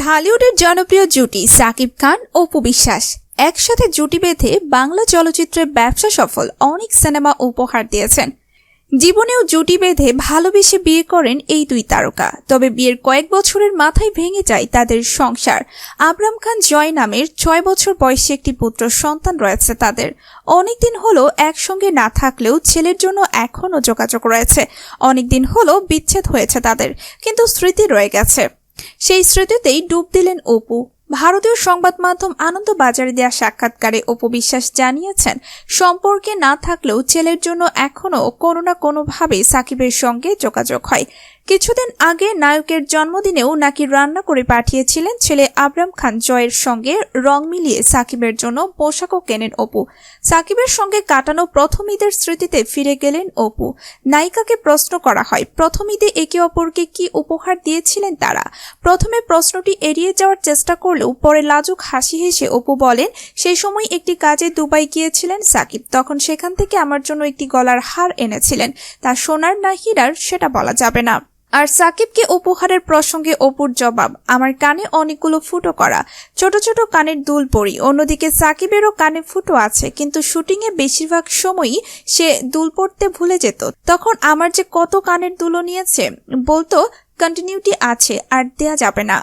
ঢালিউডের জনপ্রিয় জুটি সাকিব খান অপু বিশ্বাস একসাথে জুটি বেঁধে বাংলা চলচ্চিত্রের ব্যবসা সফল অনেক সিনেমা উপহার দিয়েছেন। জীবনেও জুটি বেঁধে ভালোবেসে বিয়ে করেন এই দুই তারকা। তবে বিয়ের কয়েক বছরের মাথায় ভেঙে যায় তাদের সংসার। আবরাম খান জয় নামের ছয় বছর বয়সী একটি পুত্র সন্তান রয়েছে তাদের। অনেকদিন হলো একসঙ্গে না থাকলেও ছেলের জন্য এখনও যোগাযোগ রয়েছে। অনেকদিন হলো বিচ্ছেদ হয়েছে তাদের, কিন্তু স্মৃতি রয়ে গেছে। সেই স্মৃতিতেই ডুব দিলেন অপু। ভারতীয় সংবাদ মাধ্যম আনন্দ বাজারে দেওয়া সাক্ষাৎকারে অপু বিশ্বাস জানিয়েছেন, সম্পর্কে না থাকলেও ছেলের জন্য এখনও কোনো না কোনোভাবে সাকিবের সঙ্গে যোগাযোগ হয়। কিছুদিন আগে নায়কের জন্মদিনেও নাকি রান্না করে পাঠিয়েছিলেন ছেলে আবরাম খান জয়ের সঙ্গে রং মিলিয়ে সাকিবের জন্য পোশাকও কেনেন অপু। সাকিবের সঙ্গে কাটানো প্রথম ঈদের স্মৃতিতে ফিরে গেলেন অপু। নায়িকাকে প্রশ্ন করা হয়, প্রথম ঈদে একে অপরকে কি উপহার দিয়েছিলেন তারা? প্রথমে প্রশ্নটি এড়িয়ে যাওয়ার চেষ্টা করলেও পরে লাজুক হাসি হেসে অপু বলেন, সেই সময় একটি কাজে দুবাই গিয়েছিলেন সাকিব। তখন সেখান থেকে আমার জন্য একটি গলার হার এনেছিলেন। তা সোনার না হীরার সেটা বলা যাবে না। আর সাকিবকে উপহারের প্রসঙ্গে অপুর জবাব, আমার কানে অনেকগুলো ফুটো করা। ছোট ছোট কানের দুল পরি, অন্যদিকে সাকিবেরও কানে ফুটো আছে, কিন্তু শুটিংয়ে বেশিরভাগ সময়ই সে দুল পড়তে ভুলে যেত। তখন আমার যে কত কানের দুলো নিয়েছে, বলতো কন্টিনিউটি আছে, আর দেয়া যাবে না।